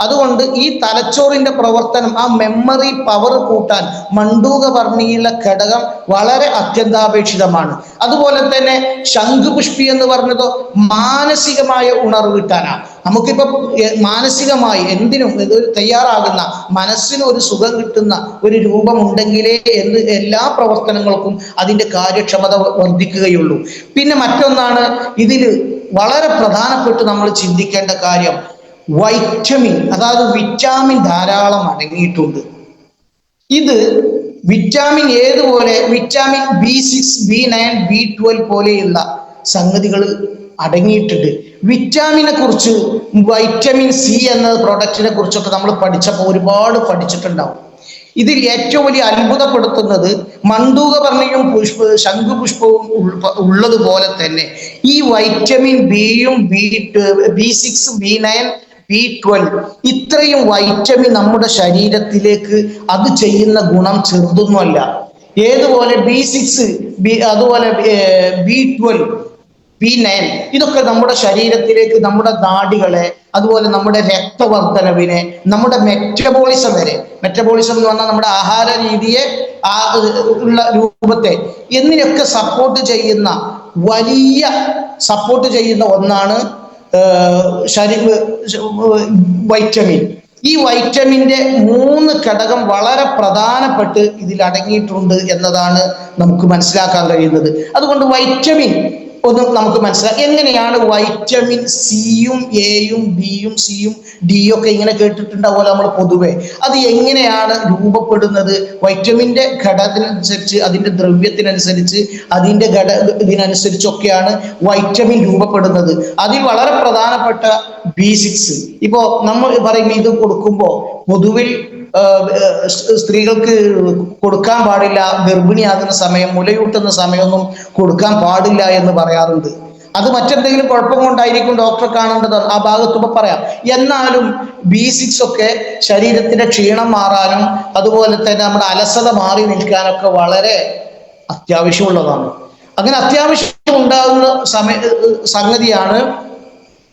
അതുകൊണ്ട് ഈ തലച്ചോറിന്റെ പ്രവർത്തനം ആ മെമ്മറി പവർ കൂട്ടാൻ മണ്ടൂക മണ്ടൂകവർണിയിലെ ഘടകം വളരെ അത്യന്താപേക്ഷിതമാണ്. അതുപോലെ തന്നെ ശംഖുപുഷ്പി എന്ന് പറഞ്ഞതോ മാനസികമായ ഉണർവ് കിട്ടാനാണ്. നമുക്കിപ്പോ എ- മാനസികമായി എന്തിനും ഒരു തയ്യാറാകുന്ന മനസ്സിന് ഒരു സുഖം കിട്ടുന്ന ഒരു രൂപമുണ്ടെങ്കിലേ എന്ത് എല്ലാ പ്രവർത്തനങ്ങൾക്കും അതിന്റെ കാര്യക്ഷമത വർദ്ധിക്കുകയുള്ളൂ. പിന്നെ മറ്റൊന്നാണ് ഇതിൽ വളരെ പ്രധാനപ്പെട്ട് നമ്മൾ ചിന്തിക്കേണ്ട കാര്യം വൈറ്റമിൻ അതായത് വിറ്റാമിൻ ധാരാളം അടങ്ങിയിട്ടുണ്ട്. ഇത് വിറ്റാമിൻ ഏതുപോലെ vitamin B six B nine B twelve പോലെയുള്ള സംഗതികൾ അടങ്ങിയിട്ടുണ്ട്. വിറ്റാമിനെ കുറിച്ച് വൈറ്റമിൻ സി എന്ന പ്രൊഡക്റ്റിനെ കുറിച്ചൊക്കെ നമ്മൾ പഠിച്ചപ്പോൾ ഒരുപാട് പഠിച്ചിട്ടുണ്ടാവും. ഇതിൽ ഏറ്റവും വലിയ അത്ഭുതപ്പെടുത്തുന്നത് മണ്ടൂകവർണിയും പുഷ്പ ശംഖുപുഷ്പവും ഉള്ളതുപോലെ തന്നെ ഈ വൈറ്റമിൻ ബിയും B B six B nine B twelve ഇത്രയും വൈറ്റമിൻ നമ്മുടെ ശരീരത്തിലേക്ക് അത് ചെയ്യുന്ന ഗുണം ചെറുതൊന്നുമല്ല. ഏതുപോലെ ബി സിക്സ് ബി അതുപോലെ ബി ട്വൽവ് ബി നയൻ ഇതൊക്കെ നമ്മുടെ ശരീരത്തിലേക്ക് നമ്മുടെ നാഡികളെ അതുപോലെ നമ്മുടെ രക്തവർദ്ധനവിനെ നമ്മുടെ മെറ്റബോളിസം വരെ. മെറ്റബോളിസം എന്ന് പറഞ്ഞാൽ നമ്മുടെ ആഹാര രീതിയെ ഉള്ള രൂപത്തെ എന്നിനൊക്കെ സപ്പോർട്ട് ചെയ്യുന്ന വലിയ സപ്പോർട്ട് ചെയ്യുന്ന ഒന്നാണ് ശരീര വൈറ്റമിൻ ഈ വൈറ്റമിന്റെ മൂന്ന് ഘടകം വളരെ പ്രധാനപ്പെട്ട് ഇതിൽ അടങ്ങിയിട്ടുണ്ട് എന്നതാണ് നമുക്ക് മനസ്സിലാക്കാൻ കഴിയുന്നത്. അതുകൊണ്ട് വൈറ്റമിൻ ഒന്ന് നമുക്ക് മനസ്സിലാക്കാം എങ്ങനെയാണ് വൈറ്റമിൻ സിയും എയും ബിയും സിയും ഡിയും ഒക്കെ ഇങ്ങനെ കേട്ടിട്ടുണ്ടാവുമല്ലോ നമ്മൾ പൊതുവെ. അത് എങ്ങനെയാണ് രൂപപ്പെടുന്നത്? വൈറ്റമിന്റെ ഘടകത്തിനനുസരിച്ച് അതിന്റെ ദ്രവ്യത്തിനനുസരിച്ച് അതിന്റെ ഘട ഇതിനനുസരിച്ചൊക്കെയാണ് വൈറ്റമിൻ രൂപപ്പെടുന്നത്. അതിൽ വളരെ പ്രധാനപ്പെട്ട ബി സിക്സ് ഇപ്പോ നമ്മൾ പറയും ഇത് കൊടുക്കുമ്പോൾ പൊതുവിൽ സ്ത്രീകൾക്ക് കൊടുക്കാൻ പാടില്ല ഗർഭിണിയാകുന്ന സമയം മുലയൂട്ടുന്ന സമയമൊന്നും കൊടുക്കാൻ പാടില്ല എന്ന് പറയാറുണ്ട്. അത് മറ്റെന്തെങ്കിലും കുഴപ്പം കൊണ്ടായിരിക്കും ഡോക്ടറെ കാണേണ്ടത്? ആ ഭാഗത്തുമ്പോൾ പറയാം. എന്നാലും ബി സിക്സ് ഒക്കെ ശരീരത്തിന്റെ ക്ഷീണം മാറാനും അതുപോലെ തന്നെ നമ്മുടെ അലസത മാറി നിൽക്കാനൊക്കെ വളരെ അത്യാവശ്യമുള്ളതാണ്. അങ്ങനെ അത്യാവശ്യം ഉണ്ടാകുന്ന സമയ സംഗതിയാണ്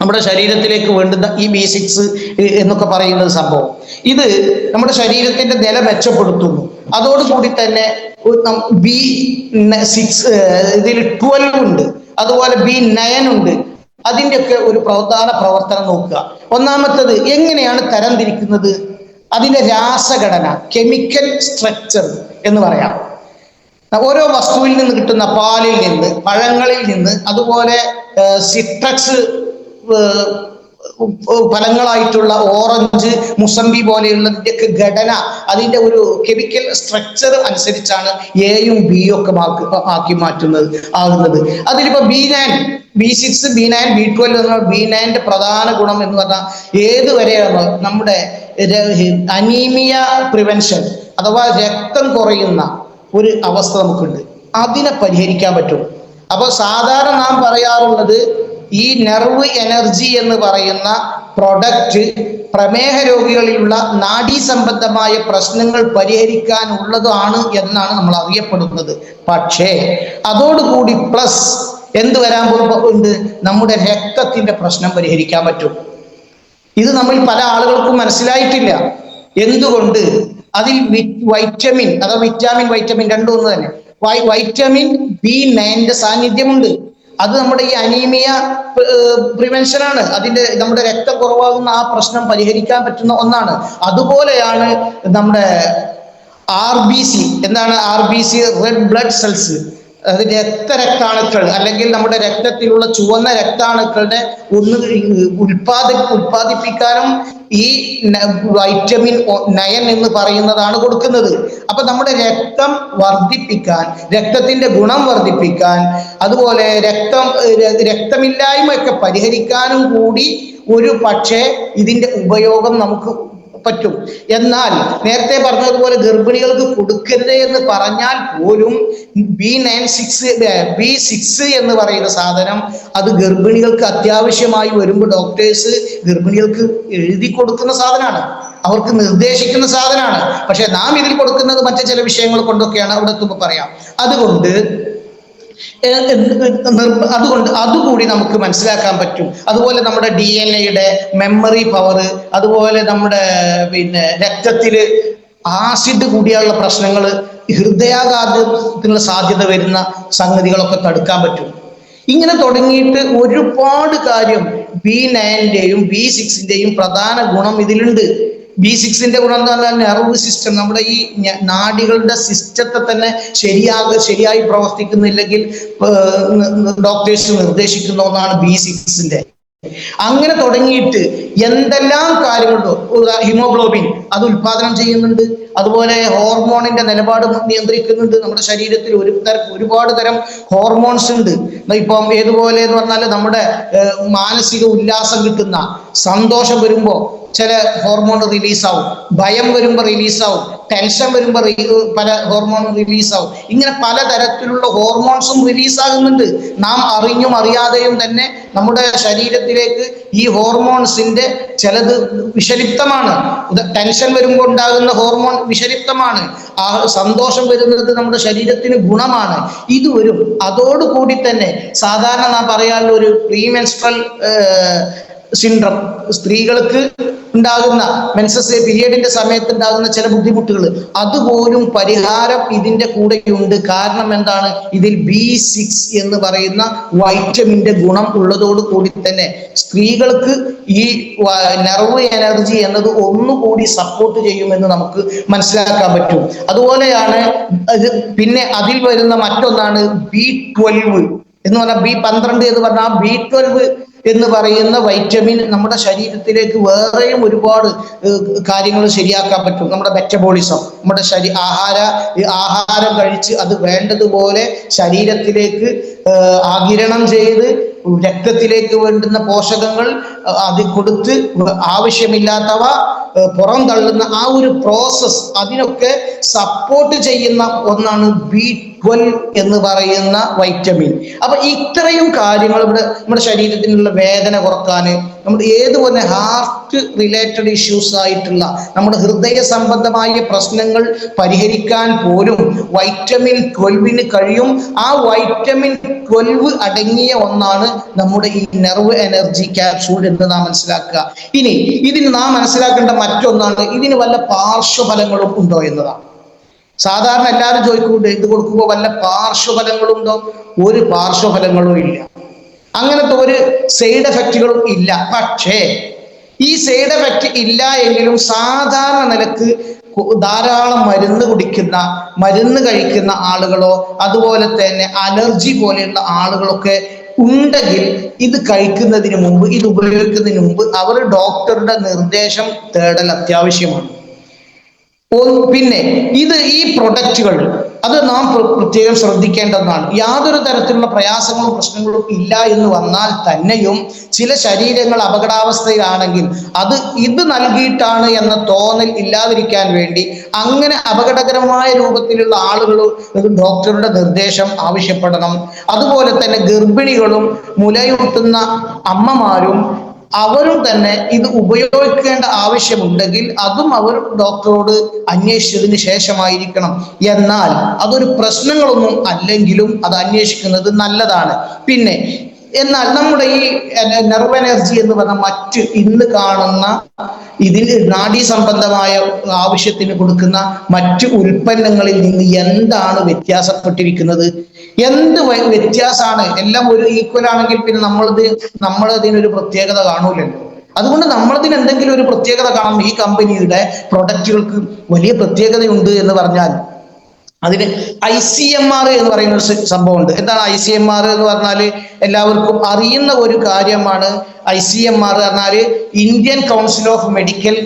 നമ്മുടെ ശരീരത്തിലേക്ക് വേണ്ടുന്ന ഈ ബി സിക്സ് എന്നൊക്കെ പറയുന്ന സംഭവം. ഇത് നമ്മുടെ ശരീരത്തിന്റെ നില മെച്ചപ്പെടുത്തുന്നു. അതോടുകൂടി തന്നെ ബി സിക്സ് ഇതിൽ ട്വൽവ് ഉണ്ട്. അതുപോലെ ബി നയൻ ഉണ്ട്. അതിന്റെയൊക്കെ ഒരു പ്രധാന പ്രവർത്തനം നോക്കുക. ഒന്നാമത്തത് എങ്ങനെയാണ് തരംതിരിക്കുന്നത് അതിന്റെ രാസഘടന കെമിക്കൽ സ്ട്രക്ചർ എന്ന് പറയാം. ഓരോ വസ്തുവിൽ നിന്ന് കിട്ടുന്ന പാലിൽ നിന്ന് പഴങ്ങളിൽ നിന്ന് അതുപോലെ സിട്രക്സ് ഫലങ്ങളായിട്ടുള്ള ഓറഞ്ച് മുസംബി പോലെയുള്ളതിന്റെയൊക്കെ ഘടന അതിന്റെ ഒരു കെമിക്കൽ സ്ട്രക്ചർ അനുസരിച്ചാണ് എയും ബിയും ഒക്കെ ആക്കി മാറ്റുന്നത് ആകുന്നത്. അതിലിപ്പോ B nine B six B nine B twelve എന്ന ബി നയന്റെ പ്രധാന ഗുണം എന്ന് പറഞ്ഞാൽ ഏത് വരെയാണ് നമ്മുടെ അനീമിയ പ്രിവെൻഷൻ അഥവാ രക്തം കുറയുന്ന ഒരു അവസ്ഥ നമുക്കുണ്ട്. അതിനെ പരിഹരിക്കാൻ പറ്റും. അപ്പോൾ സാധാരണ നാം പറയാറുള്ളത് ഈ നെർവ് എനർജി എന്ന് പറയുന്ന പ്രൊഡക്റ്റ് പ്രമേഹ രോഗികളിലുള്ള നാഡീ സംബന്ധമായ പ്രശ്നങ്ങൾ പരിഹരിക്കാനുള്ളതാണ് എന്നാണ് നമ്മൾ അറിയപ്പെടുന്നത്. പക്ഷേ അതോടുകൂടി പ്ലസ് എന്ത് വരാൻ പോകുന്നുണ്ട് നമ്മുടെ രക്തത്തിന്റെ പ്രശ്നം പരിഹരിക്കാൻ പറ്റും. ഇത് നമ്മൾ പല ആളുകൾക്കും മനസ്സിലായിട്ടില്ല. എന്തുകൊണ്ട്? അതിൽ വൈറ്റമിൻ അഥവാ വിറ്റാമിൻ വൈറ്റമിൻ രണ്ടും ഒന്ന് തന്നെ. വൈറ്റമിൻ ബി നയന്റെ സാന്നിധ്യമുണ്ട്. അത് നമ്മുടെ ഈ അനീമിയ പ്രിവെൻഷൻ ആണ്. അതിന്റെ നമ്മുടെ രക്തം കുറവാകുന്ന ആ പ്രശ്നം പരിഹരിക്കാൻ പറ്റുന്ന ഒന്നാണ്. അതുപോലെയാണ് നമ്മുടെ ആർ ബി സി എന്താണ് R B C red blood cells അത് രക്തരക്താണുക്കൾ അല്ലെങ്കിൽ നമ്മുടെ രക്തത്തിലുള്ള ചുവന്ന രക്താണുക്കളുടെ ഒന്ന് ഉൽപാദി ഉൽപാദിപ്പിക്കാനും ഈ വൈറ്റമിൻ നയൻ എന്ന് പറയുന്നതാണ് കൊടുക്കുന്നത്. അപ്പൊ നമ്മുടെ രക്തം വർദ്ധിപ്പിക്കാൻ രക്തത്തിന്റെ ഗുണം വർദ്ധിപ്പിക്കാൻ അതുപോലെ രക്തം രക്തമില്ലായ്മയൊക്കെ പരിഹരിക്കാനും കൂടി ഒരു പക്ഷേ ഇതിന്റെ ഉപയോഗം നമുക്ക് പറ്റും. എന്നാൽ നേരത്തെ പറഞ്ഞതുപോലെ ഗർഭിണികൾക്ക് കൊടുക്കരുത് എന്ന് പറഞ്ഞാൽ പോലും B nine six B six എന്ന് പറയുന്ന സാധനം അത് ഗർഭിണികൾക്ക് അത്യാവശ്യമായി വരുമ്പോൾ ഡോക്ടേഴ്സ് ഗർഭിണികൾക്ക് എഴുതി കൊടുക്കുന്ന സാധനമാണ്. അവർക്ക് നിർദ്ദേശിക്കുന്ന സാധനമാണ്. പക്ഷെ നാം ഇതിൽ കൊടുക്കുന്നത് മറ്റു ചില വിഷയങ്ങൾ കൊണ്ടൊക്കെയാണ്. അവിടെ എത്തുമ്പോൾ പറയാം. അതുകൊണ്ട് അതുകൊണ്ട് അതുകൂടി നമുക്ക് മനസ്സിലാക്കാൻ പറ്റും. അതുപോലെ നമ്മുടെ ഡി എൻ എയുടെ മെമ്മറി പവർ അതുപോലെ നമ്മുടെ പിന്നെ രക്തത്തിൽ ആസിഡ് കൂടിയുള്ള പ്രശ്നങ്ങൾ ഹൃദയാഘാതത്തിനുള്ള സാധ്യത വരുന്ന സംഗതികളൊക്കെ തടുക്കാൻ പറ്റും. ഇങ്ങനെ തുടങ്ങിയിട്ട് ഒരുപാട് കാര്യം ബി നയന്റെയും ബി സിക്സിന്റെയും പ്രധാന ഗുണം ഇതിലുണ്ട്. ബി സിക്സിന്റെ ഗുണം എന്ന് പറഞ്ഞാൽ നെർവ് സിസ്റ്റം നമ്മുടെ ഈ നാടികളുടെ സിസ്റ്റത്തെ തന്നെ ശരിയാക ശരിയായി പ്രവർത്തിക്കുന്നില്ലെങ്കിൽ ഡോക്ടേഴ്സ് നിർദ്ദേശിക്കുന്ന ഒന്നാണ് ബി സിക്സിന്റെ അങ്ങനെ തുടങ്ങിയിട്ട് എന്തെല്ലാം കാര്യങ്ങളുണ്ടോ? ഹിമോഗ്ലോബിൻ അത് ഉൽപാദനം ചെയ്യുന്നുണ്ട്. അതുപോലെ ഹോർമോണിന്റെ നിലപാട് നിയന്ത്രിക്കുന്നുണ്ട്. നമ്മുടെ ശരീരത്തിൽ ഒരു തരം ഒരുപാട് തരം ഹോർമോൺസ് ഉണ്ട്. ഇപ്പം ഏതുപോലെ എന്ന് പറഞ്ഞാൽ നമ്മുടെ മാനസിക ഉല്ലാസം കിട്ടുന്ന സന്തോഷം വരുമ്പോൾ ചില ഹോർമോൺ റിലീസാവും ഭയം വരുമ്പോൾ റിലീസാവും ടെൻഷൻ വരുമ്പോൾ പല ഹോർമോൺ റിലീസാവും ഇങ്ങനെ പലതരത്തിലുള്ള ഹോർമോൺസും റിലീസാകുന്നുണ്ട് നാം അറിഞ്ഞും അറിയാതെയും തന്നെ നമ്മുടെ ശരീരത്തിലേക്ക് ഈ ഹോർമോൺസിന്റെ ചിലത് വിഷലിപ്തമാണ്. ടെൻഷൻ വരുമ്പോൾ ഉണ്ടാകുന്ന ഹോർമോൺ വിഷലിപ്തമാണ്. ആ സന്തോഷം വരുന്നത് നമ്മുടെ ശരീരത്തിന് ഗുണമാണ്. ഇത് വരും. അതോടുകൂടി തന്നെ സാധാരണ നാം പറയാനുള്ള ഒരു പ്രീമെൻസ്ട്രൽ സിൻഡ്രം സ്ത്രീകൾക്ക് ഉണ്ടാകുന്ന മെൻസസ് പീരിയഡിന്റെ സമയത്ത് ഉണ്ടാകുന്ന ചില ബുദ്ധിമുട്ടുകൾ. അതുപോലും പരിഹാരം ഇതിന്റെ കൂടെയുണ്ട്. കാരണം എന്താണ്? ഇതിൽ ബി സിക്സ് എന്ന് പറയുന്ന വൈറ്റമിന്റെ ഗുണം ഉള്ളതോട് കൂടി തന്നെ സ്ത്രീകൾക്ക് ഈ നെർവ് എനർജി എന്നത് ഒന്നുകൂടി സപ്പോർട്ട് ചെയ്യുമെന്ന് നമുക്ക് മനസ്സിലാക്കാൻ പറ്റും. അതുപോലെയാണ് പിന്നെ അതിൽ വരുന്ന മറ്റൊന്നാണ് ബി ട്വൽവ്. എന്ന് പറഞ്ഞാൽ ബി പന്ത്രണ്ട് എന്ന് പറഞ്ഞാൽ ബി ട്വൽവ് എന്ന് പറയുന്ന വൈറ്റമിൻ നമ്മുടെ ശരീരത്തിലേക്ക് വേറെയും ഒരുപാട് കാര്യങ്ങൾ ശരിയാക്കാൻ പറ്റും. നമ്മുടെ മെറ്റബോളിസം നമ്മുടെ ശരീ ആഹാര ആഹാരം കഴിച്ച് അത് വേണ്ടതുപോലെ ശരീരത്തിലേക്ക് ആകിരണം ചെയ്ത് രക്തത്തിലേക്ക് വേണ്ടുന്ന പോഷകങ്ങൾ അത് കൊടുത്ത് ആവശ്യമില്ലാത്തവ പുറം തള്ളുന്ന ആ ഒരു പ്രോസസ് അതിനൊക്കെ സപ്പോർട്ട് ചെയ്യുന്ന ഒന്നാണ് ബി ട്വൽവ് എന്ന് പറയുന്ന വൈറ്റമിൻ. അപ്പൊ ഇത്രയും കാര്യങ്ങൾ ഇവിടെ നമ്മുടെ ശരീരത്തിനുള്ള വേദന കുറക്കാന് നമ്മുടെ ഏതുപോലെ ഹാർട്ട് റിലേറ്റഡ് ഇഷ്യൂസ് ആയിട്ടുള്ള നമ്മുടെ ഹൃദയ സംബന്ധമായ പ്രശ്നങ്ങൾ പരിഹരിക്കാൻ പോലും വൈറ്റമിൻ ട്വൽവിന് കഴിയും. ആ വൈറ്റമിൻ ട്വൽവ് അടങ്ങിയ ഒന്നാണ് നമ്മുടെ ഈ നെർവ് എനർജി ക്യാപ്സൂൾ എന്ന് നാം മനസ്സിലാക്കുക. ഇനി ഇതിന് നാം മനസ്സിലാക്കേണ്ട മറ്റൊന്നാണ് ഇതിന് വല്ല പാർശ്വഫലങ്ങളും ഉണ്ടോ എന്നതാണ്. സാധാരണ എല്ലാവരും ചോദിക്കുന്നുണ്ട് ഇത് കൊടുക്കുമ്പോൾ വല്ല പാർശ്വഫലങ്ങളുണ്ടോ? ഒരു പാർശ്വഫലങ്ങളും ഇല്ല. അങ്ങനത്തെ ഒരു സൈഡ് എഫക്റ്റുകളും ഇല്ല. പക്ഷേ ഈ സൈഡ് എഫക്റ്റ് ഇല്ല എങ്കിലും സാധാരണ നിലയ്ക്ക് ധാരാളം മരുന്ന് കുടിക്കുന്ന മരുന്ന് കഴിക്കുന്ന ആളുകളോ അതുപോലെ തന്നെ അലർജി പോലെയുള്ള ആളുകളൊക്കെ ഉണ്ടെങ്കിൽ ഇത് കഴിക്കുന്നതിന് മുമ്പ് ഇത് ഉപയോഗിക്കുന്നതിന് മുമ്പ് അവർ ഡോക്ടറുടെ നിർദ്ദേശം തേടൽ അത്യാവശ്യമാണ്. പിന്നെ ഇത് ഈ പ്രൊഡക്റ്റുകൾ അത് നാം പ്ര- പ്രത്യേകം ശ്രദ്ധിക്കേണ്ടതാണ്. യാതൊരു തരത്തിലുള്ള പ്രയാസങ്ങളും പ്രശ്നങ്ങളും ഇല്ല എന്ന് വന്നാൽ തന്നെയും ചില ശരീരങ്ങൾ അപകടാവസ്ഥയിലാണെങ്കിൽ അത് ഇത് നൽകിയിട്ടാണ് എന്ന തോന്നൽ ഇല്ലാതിരിക്കാൻ വേണ്ടി അങ്ങനെ അപകടകരമായ രൂപത്തിലുള്ള ആളുകൾ ഡോക്ടറുടെ നിർദ്ദേശം ആവശ്യപ്പെടണം. അതുപോലെ തന്നെ ഗർഭിണികളും മുലയൂട്ടുന്ന അമ്മമാരും അവരും തന്നെ ഇത് ഉപയോഗിക്കേണ്ട ആവശ്യമുണ്ടെങ്കിൽ അതും അവർ ഡോക്ടറോട് അന്വേഷിച്ചതിന് ശേഷമായിരിക്കണം. എന്നാൽ അതൊരു പ്രശ്നങ്ങളൊന്നും അല്ലെങ്കിലും അത് അന്വേഷിക്കുന്നത് നല്ലതാണ്. പിന്നെ എന്നാൽ നമ്മുടെ ഈ നെർവ് എനർജി എന്ന് പറഞ്ഞ മറ്റ് ഇന്ന് കാണുന്ന ഇതിൽ നാഡീ സംബന്ധമായ ആവശ്യത്തിന് കൊടുക്കുന്ന മറ്റ് ഉൽപ്പന്നങ്ങളിൽ നിന്ന് എന്താണ് വ്യത്യാസപ്പെട്ടിരിക്കുന്നത്? എന്ത് വ്യത്യാസമാണ് എല്ലാം ഒരു ഈക്വൽ ആണെങ്കിൽ പിന്നെ നമ്മളിത് നമ്മളതിനൊരു പ്രത്യേകത കാണൂലല്ലോ. അതുകൊണ്ട് നമ്മളതിന് എന്തെങ്കിലും ഒരു പ്രത്യേകത കാണും. ഈ കമ്പനിയുടെ പ്രൊഡക്റ്റുകൾക്ക് വലിയ പ്രത്യേകതയുണ്ട് എന്ന് പറഞ്ഞാൽ അതിന് ഐ സി എം ആർ എന്ന് പറയുന്ന ഒരു സംഭവം സംഭവമുണ്ട്. എന്താണ് ഐ സി എം ആർ എന്ന് പറഞ്ഞാൽ എല്ലാവർക്കും അറിയുന്ന ഒരു കാര്യമാണ് ഐ സി എം ആർ പറഞ്ഞാൽ Indian council of medical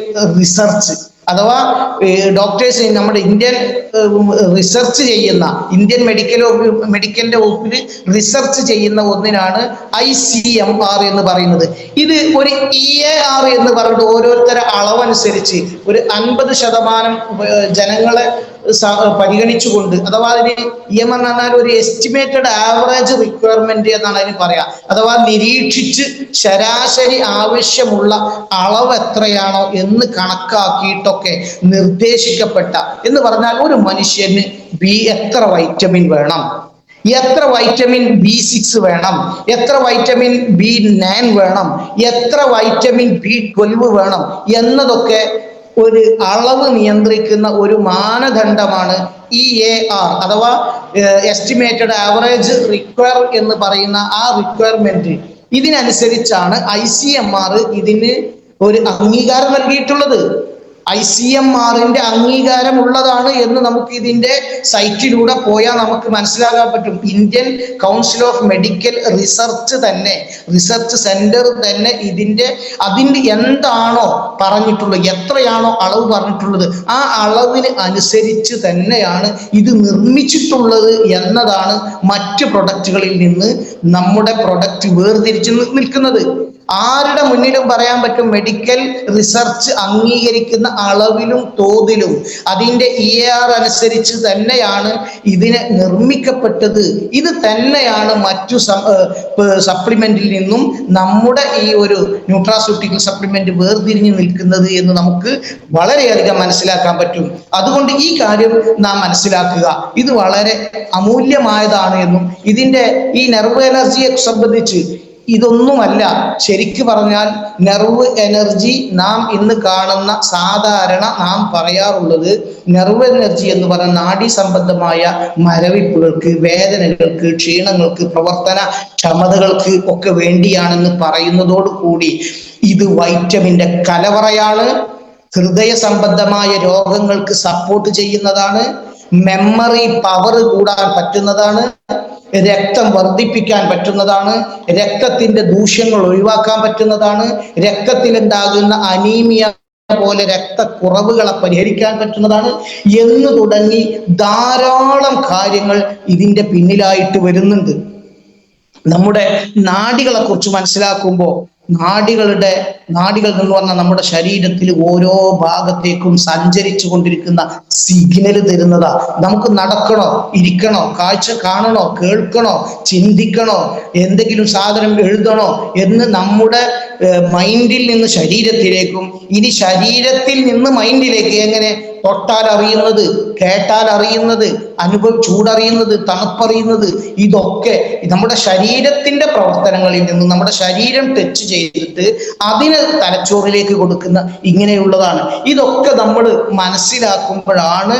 research. അഥവാ ഡോക്ടേഴ്സ് നമ്മുടെ ഇന്ത്യൻ റിസർച്ച് ചെയ്യുന്ന ഇന്ത്യൻ മെഡിക്കൽ മെഡിക്കലിന്റെ വകുപ്പിൽ റിസർച്ച് ചെയ്യുന്ന ഒന്നിനാണ് ഐ സി എം ആർ എന്ന് പറയുന്നത്. ഇത് ഒരു ഇ എ ആർ എന്ന് പറഞ്ഞിട്ട് ഓരോരുത്തരുടെ അളവനുസരിച്ച് ഒരു അൻപത് ശതമാനം ജനങ്ങളെ പരിഗണിച്ചുകൊണ്ട് അഥവാ അതിന് ഇ എം എന്ന് പറഞ്ഞാൽ ഒരു എസ്റ്റിമേറ്റഡ് ആവറേജ് റിക്വയർമെന്റ് എന്നാണ് അതിന് പറയാ. അഥവാ നിരീക്ഷിച്ച് ശരാശരി ആവശ്യമുള്ള അളവ് എത്രയാണോ എന്ന് കണക്കാക്കിയിട്ടൊക്കെ നിർദ്ദേശിക്കപ്പെട്ട എന്ന് പറഞ്ഞാൽ ഒരു മനുഷ്യന് ബി എത്ര വൈറ്റമിൻ വേണം? എത്ര വൈറ്റമിൻ ബി സിക്സ് വേണം? എത്ര വൈറ്റമിൻ ബി നയൻ വേണം? എത്ര വൈറ്റമിൻ ബി ട്വൽവ് വേണം? എന്നതൊക്കെ ഒരു അളവ് നിയന്ത്രിക്കുന്ന ഒരു മാനദണ്ഡമാണ് ഇ എ ആർ അഥവാ എസ്റ്റിമേറ്റഡ് ആവറേജ് റിക്വയർ എന്ന് പറയുന്ന ആ റിക്വയർമെന്റ് ഇതിനനുസരിച്ചാണ് ഐ സി എം ആർ ഇതിന് ഒരു അംഗീകാരം നൽകിയിട്ടുള്ളത്. ഐ സി എം ആറിന്റെ അംഗീകാരം ഉള്ളതാണ് എന്ന് നമുക്ക് ഇതിന്റെ സൈറ്റിലൂടെ പോയാൽ നമുക്ക് മനസ്സിലാക്കാൻ പറ്റും. Indian council of medical research തന്നെ റിസർച്ച് സെന്റർ തന്നെ ഇതിന്റെ അതിന്റെ എന്താണോ പറഞ്ഞിട്ടുള്ളത് എത്രയാണോ അളവ് പറഞ്ഞിട്ടുള്ളത് ആ അളവിന് അനുസരിച്ച് തന്നെയാണ് ഇത് നിർമ്മിച്ചിട്ടുള്ളത് എന്നതാണ് മറ്റ് പ്രൊഡക്റ്റുകളിൽ നിന്ന് നമ്മുടെ പ്രൊഡക്റ്റ് വേർതിരിച്ച് നിൽക്കുന്നത്. ആരുടെ മുന്നിലും പറയാൻ പറ്റും മെഡിക്കൽ റിസർച്ച് അംഗീകരിക്കുന്ന അളവിലും തോതിലും. അതിന്റെ ഇ ആർ അനുസരിച്ച് തന്നെയാണ് ഇതിനെ നിർമ്മിക്കപ്പെട്ടത്. ഇത് തന്നെയാണ് മറ്റു സപ്ലിമെന്റിൽ നിന്നും നമ്മുടെ ഈ ഒരു ന്യൂട്രാസ്യൂട്ടിക്കൽ സപ്ലിമെന്റ് വേർതിരിഞ്ഞു നിൽക്കുന്നത് എന്ന് നമുക്ക് വളരെയധികം മനസ്സിലാക്കാൻ പറ്റും. അതുകൊണ്ട് ഈ കാര്യം നാം മനസ്സിലാക്കുക. ഇത് വളരെ അമൂല്യമായതാണ് എന്നും ഇതിന്റെ ഈ നെർവ് എനർജിയെ സംബന്ധിച്ച് ഇതൊന്നുമല്ല. ശരിക്ക് പറഞ്ഞാൽ നെർവ് എനർജി നാം ഇന്ന് കാണുന്ന സാധാരണ നാം പറയാറുള്ളത് നെർവ് എനർജി എന്ന് പറഞ്ഞ നാഡി സംബന്ധമായ മരവിപ്പുകൾക്ക് വേദനകൾക്ക് ക്ഷീണങ്ങൾക്ക് പ്രവർത്തന ക്ഷമതകൾക്ക് ഒക്കെ വേണ്ടിയാണെന്ന് പറയുന്നതോട് കൂടി ഇത് വൈറ്റമിന്റെ കലവറയാണ്. ഹൃദയ സംബന്ധമായ രോഗങ്ങൾക്ക് സപ്പോർട്ട് ചെയ്യുന്നതാണ്. മെമ്മറി പവർ കൂടാൻ പറ്റുന്നതാണ് രക്തം വർദ്ധിപ്പിക്കാൻ പറ്റുന്നതാണ് രക്തത്തിന്റെ ദൂഷ്യങ്ങൾ ഒഴിവാക്കാൻ പറ്റുന്നതാണ് രക്തത്തിലുണ്ടാകുന്ന അനീമിയ പോലെ രക്തക്കുറവുകളെ പരിഹരിക്കാൻ പറ്റുന്നതാണ് എന്ന് തുടങ്ങി ധാരാളം കാര്യങ്ങൾ ഇതിന്റെ പിന്നിലായിട്ട് വരുന്നുണ്ട്. നമ്മുടെ നാഡികളെ കുറിച്ച് മനസ്സിലാക്കുമ്പോൾ നാഡികളുടെ നാടികൾ എന്ന് പറഞ്ഞാൽ നമ്മുടെ ശരീരത്തിൽ ഓരോ ഭാഗത്തേക്കും സഞ്ചരിച്ചു കൊണ്ടിരിക്കുന്ന സിഗ്നൽ തരുന്നതാ. നമുക്ക് നടക്കണോ? ഇരിക്കണോ? കാഴ്ച കാണണോ? കേൾക്കണോ? ചിന്തിക്കണോ? എന്തെങ്കിലും സാധനം എഴുതണോ? എന്ന് നമ്മുടെ മൈൻഡിൽ നിന്ന് ശരീരത്തിലേക്കും ഇനി ശരീരത്തിൽ നിന്ന് മൈൻഡിലേക്ക് എങ്ങനെ തൊട്ടാൽ അറിയുന്നത് കേട്ടാൽ അറിയുന്നത് അനുഭവം ചൂടറിയുന്നത് തണുപ്പറിയുന്നത് ഇതൊക്കെ നമ്മുടെ ശരീരത്തിന്റെ പ്രവർത്തനങ്ങളിൽ നിന്ന് നമ്മുടെ ശരീരം ടച്ച് ചെയ്തിട്ട് അതിന് തലച്ചോറിലേക്ക് കൊടുക്കുന്ന ഇങ്ങനെയുള്ളതാണ്. ഇതൊക്കെ നമ്മൾ മനസ്സിലാക്കുമ്പോഴാണ്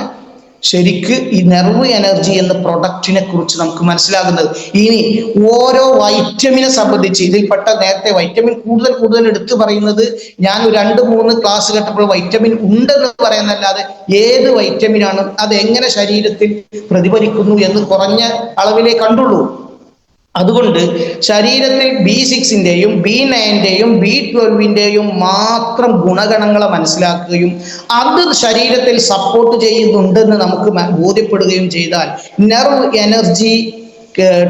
ശരിക്ക് ഈ നെർവ് എനർജി എന്ന പ്രൊഡക്റ്റിനെ കുറിച്ച് നമുക്ക് മനസ്സിലാകുന്നത്. ഇനി ഓരോ വൈറ്റമിനെ സംബന്ധിച്ച് ഇതിൽപ്പെട്ട നേരത്തെ വൈറ്റമിൻ കൂടുതൽ കൂടുതൽ എടുത്തു പറയുന്നത് ഞാൻ രണ്ട് മൂന്ന് ക്ലാസ് കേട്ടപ്പോൾ വൈറ്റമിൻ ഉണ്ടെന്ന് പറയുന്നല്ലാതെ ഏത് വൈറ്റമിനാണ് അത് എങ്ങനെ ശരീരത്തിൽ പ്രതിഫലിക്കുന്നു എന്ന് കുറഞ്ഞ അളവിലേ കണ്ടുള്ളൂ. അതുകൊണ്ട് ശരീരത്തിൽ ബി സിക്സിന്റെയും ബി നയന്റെയും ബി ട്വൽവിന്റെയും മാത്രം ഗുണഗണങ്ങളെ മനസ്സിലാക്കുകയും അത് ശരീരത്തിൽ സപ്പോർട്ട് ചെയ്യുന്നുണ്ടെന്ന് നമുക്ക് ബോധ്യപ്പെടുകയും ചെയ്താൽ നെർവ് എനർജി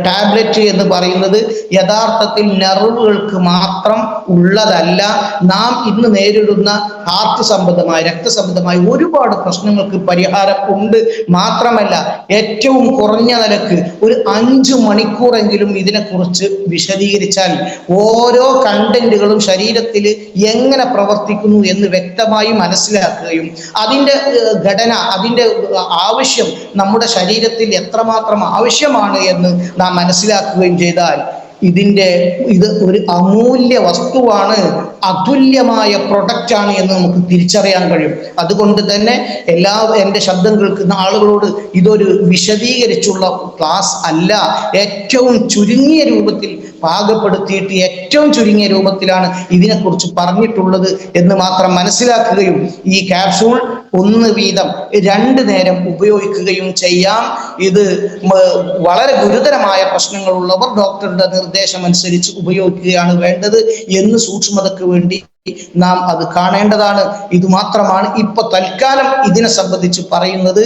ടാബ്ലറ്റ് എന്ന് പറയുന്നത് യഥാർത്ഥത്തിൽ നെർവുകൾക്ക് മാത്രം ഉള്ളതല്ല. നാം ഇന്ന് നേരിടുന്ന ഹാർട്ട് സംബന്ധമായ രക്തസംബന്ധമായ ഒരുപാട് പ്രശ്നങ്ങൾക്ക് പരിഹാരം ഉണ്ട്. മാത്രമല്ല ഏറ്റവും കുറഞ്ഞ നിലയ്ക്ക് ഒരു അഞ്ചു മണിക്കൂറെങ്കിലും ഇതിനെക്കുറിച്ച് വിശദീകരിച്ചാൽ ഓരോ കണ്ടന്റുകളും ശരീരത്തിൽ എങ്ങനെ പ്രവർത്തിക്കുന്നു എന്ന് വ്യക്തമായി മനസ്സിലാക്കുകയും അതിന്റെ ഘടന അതിന്റെ ആവശ്യം നമ്മുടെ ശരീരത്തിൽ എത്രമാത്രം ആവശ്യമാണ് എന്ന് നാം മനസ്സിലാക്കുകയും ചെയ്താൽ ഇതിന്റെ ഇത് ഒരു അമൂല്യ വസ്തുവാണ് അതുല്യമായ പ്രൊഡക്റ്റ് ആണ് എന്ന് നമുക്ക് തിരിച്ചറിയാൻ കഴിയും. അതുകൊണ്ട് തന്നെ എല്ലാ എന്റെ ശബ്ദം കേൾക്കുന്ന ആളുകളോട് ഇതൊരു വിശദീകരിച്ചുള്ള ക്ലാസ് അല്ല. ഏറ്റവും ചുരുങ്ങിയ രൂപത്തിൽ പാകപ്പെടുത്തിയിട്ട് ഏറ്റവും ചുരുങ്ങിയ രൂപത്തിലാണ് ഇതിനെക്കുറിച്ച് പറഞ്ഞിട്ടുള്ളത് എന്ന് മാത്രം മനസ്സിലാക്കുകയും ഈ ക്യാപ്സൂൾ ഒന്ന് വീതം രണ്ട് നേരം ഉപയോഗിക്കുകയും ചെയ്യാം. ഇത് വളരെ ഗുരുതരമായ പ്രശ്നങ്ങളുള്ളവർ ഡോക്ടറുടെ നിർദ്ദേശം അനുസരിച്ച് ഉപയോഗിക്കുകയാണ് വേണ്ടത് എന്ന് സൂക്ഷ്മതയ്ക്ക് വേണ്ടി നാം അത് കാണേണ്ടതാണ്. ഇത് മാത്രമാണ് ഇപ്പൊ തൽക്കാലം ഇതിനെ സംബന്ധിച്ച് പറയുന്നത്.